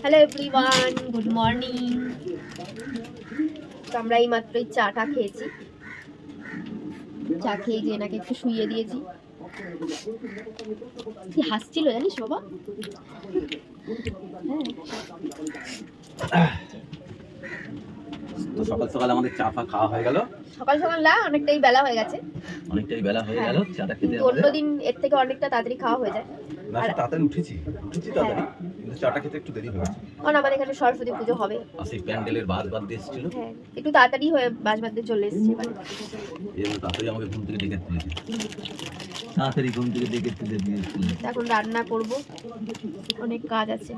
Hello everyone good morning তো আমরা এই মাত্রই চাটা খেয়েছি। চা খেয়ে যে এনাকে একটু শুইয়ে দিয়েছি। হাসছিল জানিস বাবা? হ্যাঁ তো সকাল সকাল আমাদের চা ফা খাওয়া হয়ে গেল। সকাল সকাল না অনেকটাই বেলা হয়ে গেছে। অনেকটাই বেলা হয়ে গেল চাটা খেতে অন্যদিন এর থেকে অনেকটা তাড়াতাড়ি খাওয়া হয়ে যায়। না তাড়াতাড়ি উঠেছি উঠেছি তাড়াতাড়ি কিন্তু চাটা খেতে একটু দেরি হয়েছে। কারণ আমাদের এখানে সরস্বতী পুজো হবে। আর সেই প্যান্ডেলের বাজ বাদ দিয়ে এসেছিল। হ্যাঁ একটু তাড়াতাড়ি হয়ে বাজ বাঁধতে চলে এসেছে এবারে। তাড়াতাড়ি আমাকে ঘুম থেকে ডেকে তুলেছে তাড়াতাড়ি ঘুম থেকে ডেকে তুলে দিয়েছিল এখন রান্না করব। অনেক কাজ আছে।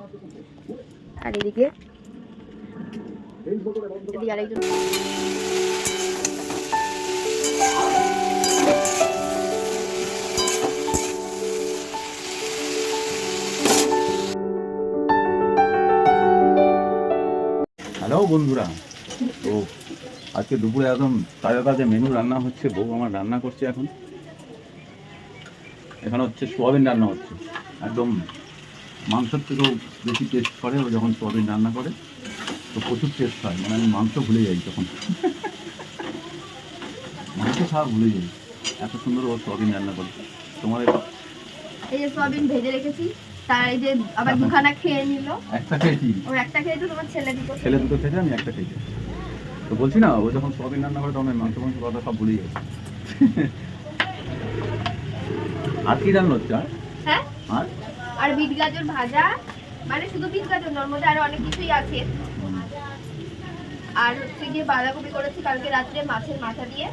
আর এদিকে হ্যালো বন্ধুরা। তো আজকে দুপুরে একদম তাজা তাজা মেনু রান্না হচ্ছে, বউ আমার রান্না করছে এখন। এখানে হচ্ছে সোয়াবিন রান্না হচ্ছে। একদম মাংসের থেকেও বেশি টেস্ট করে, ও যখন সোয়াবিন রান্না করে। তো প্রচুর টেস্ট হয় মানে আমি মাংস ভুলে যাই তখন। মাংস খাওয়া ভুলে যাই। এত সুন্দর ও সোয়াবিন রান্না করে। তোমার এই যে সোয়াবিন ভেজে রেখেছি তার এই যে আবার দুখানা খেয়ে নিল। একটা খেয়েছি। ও একটা খেয়েছো তোমার ছেলে দিত ছেলে দুটো খেয়েছে আমি একটা খেয়েছি। তো বলছি না ও যখন সোয়াবিন রান্না করে তখন মাংস মাংস কথা সব ভুলে যাই আর কি রান্না হচ্ছে হ্যাঁ? আর? আর বিট গাজর ভাজা মানে শুধু বিট গাজর ওর মধ্যে আরও অনেক কিছুই আছে। আর হচ্ছে গিয়ে বাঁধাকপি করেছি কালকে রাত্রে মাছের মাথা দিয়ে।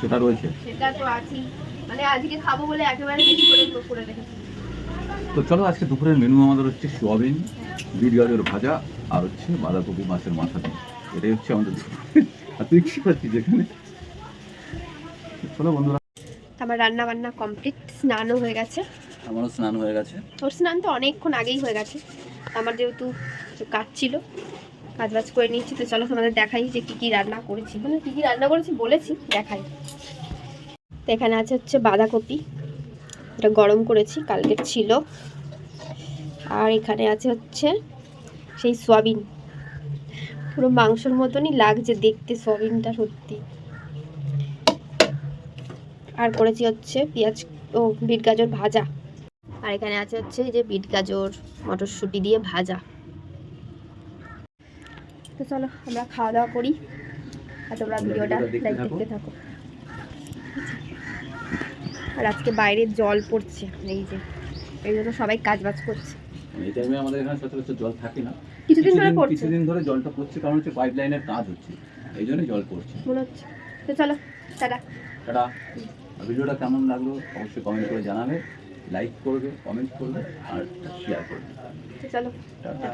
সেটা রয়েছে। সেটা তো আছেই। মানে আজকে খাব বলে একেবারে বেশি করে করে রেখেছি। তো চলো আজকে দুপুরের মেনু আমাদের হচ্ছে সোয়াবিন বিট গাজর ভাজা আর হচ্ছে বাঁধাকপি মাছের মাথা দিয়ে। এটাই হচ্ছে আমাদের আর তুই কি করছিস এখানে চলো বন্ধুরা। আমার রান্না বান্না কমপ্লিট স্নানও হয়ে গেছে। আমারও স্নান হয়ে গেছে। ওর স্নান তো অনেকক্ষণ আগেই হয়ে গেছে। আমার যেহেতু কাজ ছিল কাজ বাজ করে নিয়েছি তো চলো তোমাদের দেখাই যে কী কী রান্না করেছি। মানে কী কী রান্না করেছি বলেছি দেখাই। তো এখানে আছে হচ্ছে বাঁধাকপি এটা গরম করেছি কালকে ছিল। আর এখানে আছে হচ্ছে সেই সয়াবিন। পুরো মাংসর মতনই লাগছে দেখতে সয়াবিনটা সত্যি। আর করেছি হচ্ছে পেঁয়াজ ও বিট গাজর ভাজা। আর এখানে আছে হচ্ছে যে বিট গাজর মটরশুঁটি দিয়ে ভাজা। তো চলো আমরা খাওয়া দাওয়া করি। আর তোমরা ভিডিওটা লাইক। দেখতে থাকো। আর আজকে বাইরে জল পড়ছে এই যে। এই জন্য সবাই কাজ বাজ করছে। এই টাইমে আমাদের এখানে সচরাচর জল থাকে না। কিছুদিন ধরে পড়ছে। কিছুদিন ধরে জলটা পড়ছে কারণ হচ্ছে পাইপ লাইনের কাজ হচ্ছে। এই জল পড়ছে। মনে হচ্ছে। তো চলো টাটা। টাটা। ভিডিওটা কেমন লাগল অবশ্যই কমেন্ট করে জানাবে লাইক করবে কমেন্ট করবে আর শেয়ার করবে। চলো। টাটা।